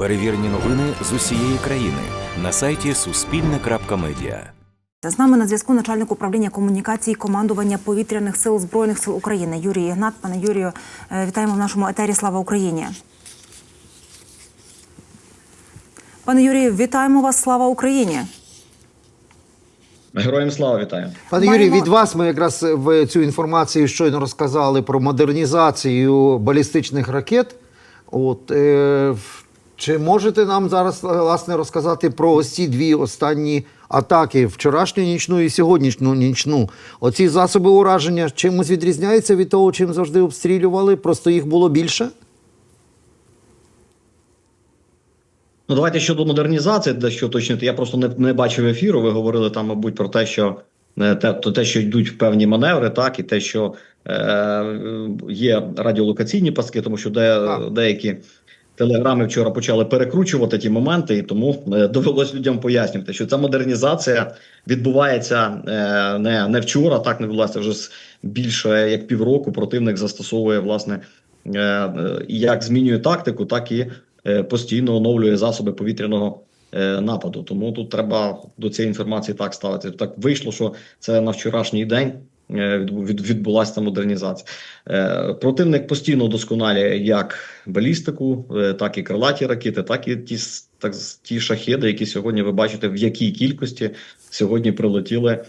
Перевірені новини з усієї країни на сайті Суспільне.Медіа. З нами на зв'язку начальник управління комунікації командування повітряних сил збройних сил України Юрій Ігнат. Пане Юрію, е, вітаємо в нашому етері. Слава Україні. Пане Юрію, вітаємо вас. Слава Україні. Героям слава вітаю. Пане Маємо- Юрій, від вас ми якраз в цю інформацію щойно розказали про модернізацію балістичних ракет. От е, чи можете нам зараз власне розказати про ось ці дві останні атаки вчорашню нічну і сьогоднішню нічну? Оці засоби ураження чимось відрізняються від того, чим завжди обстрілювали? Просто їх було більше? Ну давайте щодо модернізації, дещо уточнити. Я просто не, не бачив ефіру. Ви говорили там, мабуть, про те, що е, те, то те, що йдуть певні маневри, так і те, що е, є радіолокаційні паски, тому що де, деякі телеграми вчора почали перекручувати ті моменти, і тому е, довелось людям пояснювати, що ця модернізація відбувається е, не, не вчора, так не відбулася вже з більше як півроку. Противник застосовує власне е, як змінює тактику, так і постійно оновлює засоби повітряного нападу. Тому тут треба до цієї інформації так ставити. Так вийшло, що це на вчорашній день. Е, відбу- від- Відбулася ця модернізація. Е, Противник постійно вдосконалює як балістику, е, так і крилаті ракети, так і ті, так, ті шахеди, які сьогодні ви бачите, в якій кількості сьогодні прилетіли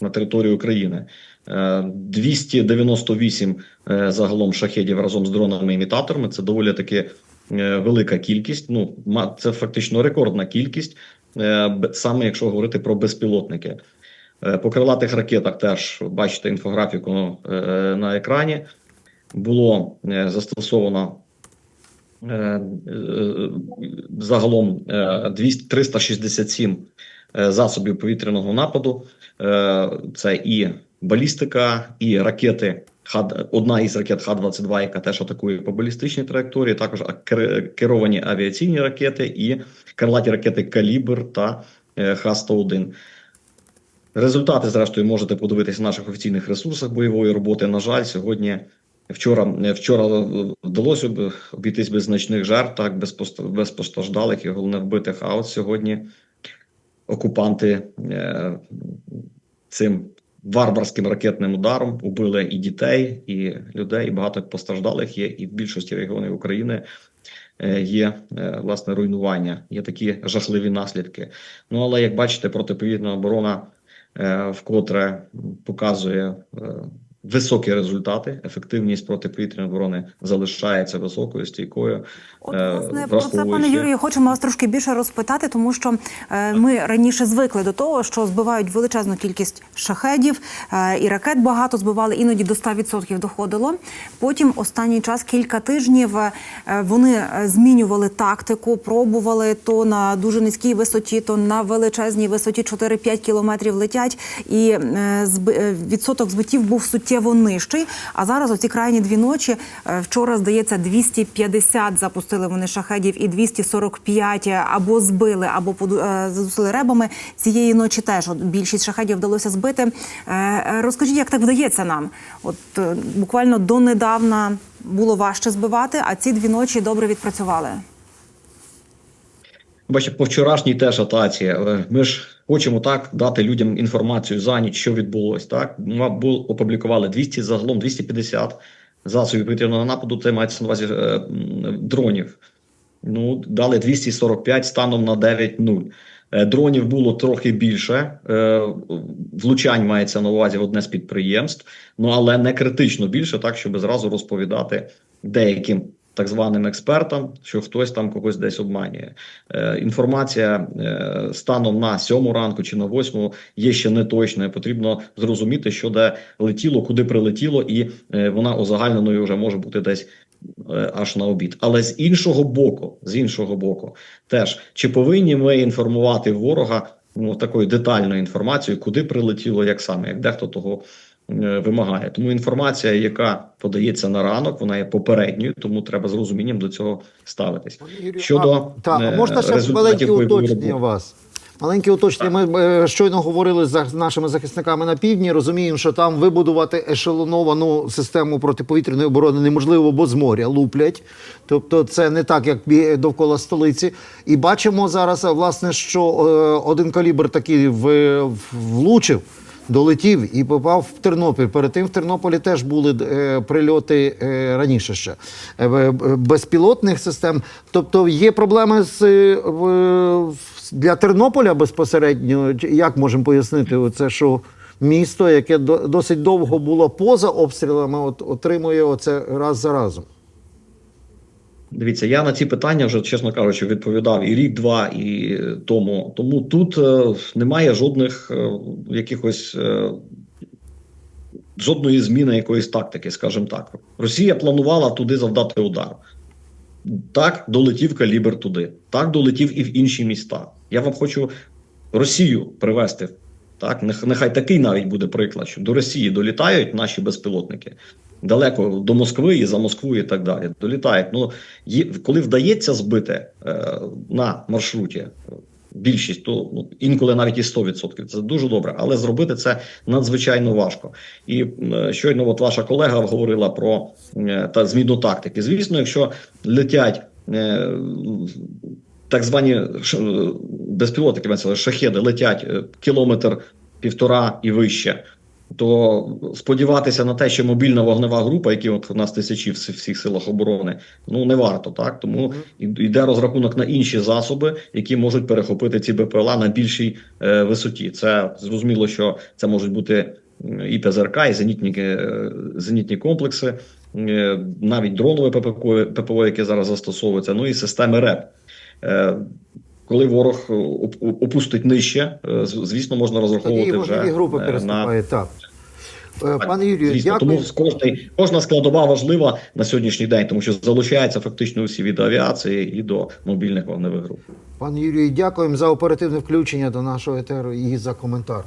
на територію України. Е, 298 е, загалом шахедів разом з дронами-імітаторами. Це доволі таки велика кількість. Ну, це фактично рекордна кількість, саме якщо говорити про безпілотники. Е, По крилатих ракетах теж бачите інфографіку е, на екрані. Було е, застосовано загалом е, 200 367 е, засобів повітряного нападу. Це і балістика, і ракети. Одна із ракет Х-22, яка теж атакує по балістичній траєкторії, також керовані авіаційні ракети і крилаті ракети Калібр та е, Х-101. Результати, зрештою, можете подивитися на наших офіційних ресурсах бойової роботи. На жаль, сьогодні вчора, вчора вдалося б обійтись без значних жертв, так без без постраждалих і головне вбитих. А от сьогодні окупанти е, цим варварським ракетним ударом убили і дітей, і людей, і багато постраждалих є. І в більшості регіонів України е, є е, власне руйнування, є такі жахливі наслідки. Ну але як бачите, протиповітряна оборона вкотре показує е, високі результати. Ефективність протиповітряної оборони залишається високою, стійкою. От, Е, власне, про це, пане Юрію, хочемо вас трошки більше розпитати, тому що е, ми раніше звикли до того, що збивають величезну кількість шахедів е, і ракет багато збивали, іноді до 100% доходило. Потім останній час, кілька тижнів, е, вони змінювали тактику, пробували то на дуже низькій висоті, то на величезній висоті 4-5 кілометрів летять, і відсоток збиттів був суттєво нижчий. А зараз оці крайні дві ночі, е, вчора, здається, 250 запустили вони шахедів і 245 або збили, або е, задусили ребами. Цієї ночі теж от, більшість шахедів вдалося збити. Е, е, Розкажіть, як так вдається нам? От е, буквально донедавна було важче збивати, а ці дві ночі добре відпрацювали. Бачите, по вчорашній теж атаці. Ми ж хочемо так дати людям інформацію за ніч, що відбулось. Так Ми бу- опублікували 200, загалом 250 засобів повітряного нападу. Це мається на увазі е, дронів. Ну дали 245 станом на 9.0. Е, Дронів було трохи більше. е, Влучань мається на увазі одне з підприємств, ну але не критично більше, так щоб зразу розповідати деяким так званим експертам, що хтось там когось десь обманює. Е, Інформація е, станом на сьому ранку чи на восьму є ще не точною. Потрібно зрозуміти, що де летіло, куди прилетіло, і е, вона узагальненою вже може бути десь е, аж на обід. Але з іншого боку, з іншого боку, теж чи повинні ми інформувати ворога ну такою детальною інформацією, куди прилетіло, як саме, як дехто того вимагає. Тому інформація, яка подається на ранок, вона є попередньою, тому треба з розумінням до цього ставитись. Щодо а, та, е, можна ще маленьке уточнення вас. Маленьке уточнення. Ми е, щойно говорили з нашими захисниками на півдні. Розуміємо, що там вибудувати ешелоновану систему протиповітряної оборони неможливо, бо з моря луплять. Тобто, це не так, як довкола столиці. І бачимо зараз, е, власне, що е, один калібр такий влучив. Долетів і попав в Тернопіль. Перед тим в Тернополі теж були е, прильоти е, раніше ще е, б- безпілотних систем. Тобто є проблеми з е, для Тернополя безпосередньо. Як можемо пояснити це, що місто, яке до- досить довго було поза обстрілами, от отримує оце раз за разом. Дивіться, я на ці питання вже, чесно кажучи, відповідав і рік, два і тому. Тому тут е, немає жодних е, якихось. Е, Жодної зміни якоїсь тактики, скажімо так. Росія планувала туди завдати удар. Так, долетів калібр туди. Так, долетів і в інші міста. Я вам хочу Росію привести. Так, нехай такий навіть буде приклад, що до Росії долітають наші безпілотники далеко до Москви і за Москву, і так далі. Долітають. Ну є, коли вдається збити е, на маршруті е, більшість, то ну, інколи навіть і 100%. Це дуже добре, але зробити це надзвичайно важко. І е, щойно, от ваша колега говорила про е, та зміну тактики. Звісно, якщо летять. Е, так звані ш- е, безпілотники, шахеди летять е, кілометр півтора і вище, то сподіватися на те, що мобільна вогнева група, які от у нас тисячі в всіх силах оборони, ну не варто так. Тому йде розрахунок на інші засоби, які можуть перехопити ці БПЛА на більшій е, висоті. Це зрозуміло, що це можуть бути і ПЗРК, і зенітні, е, зенітні комплекси, е, навіть дронове ППО, ППО, яке зараз застосовується, ну і системи РЕП. Е, Коли ворог е, опустить нижче, е, звісно, можна розраховувати Тоді вже групи переступає, на. Так. Е, Пане Юрію, Звісно, дякую. тому кожний, кожна складова важлива на сьогоднішній день, тому що залучається фактично усі від авіації і до мобільних вогневих груп. Пане Юрію, дякуємо за оперативне включення до нашого етеру і за коментар.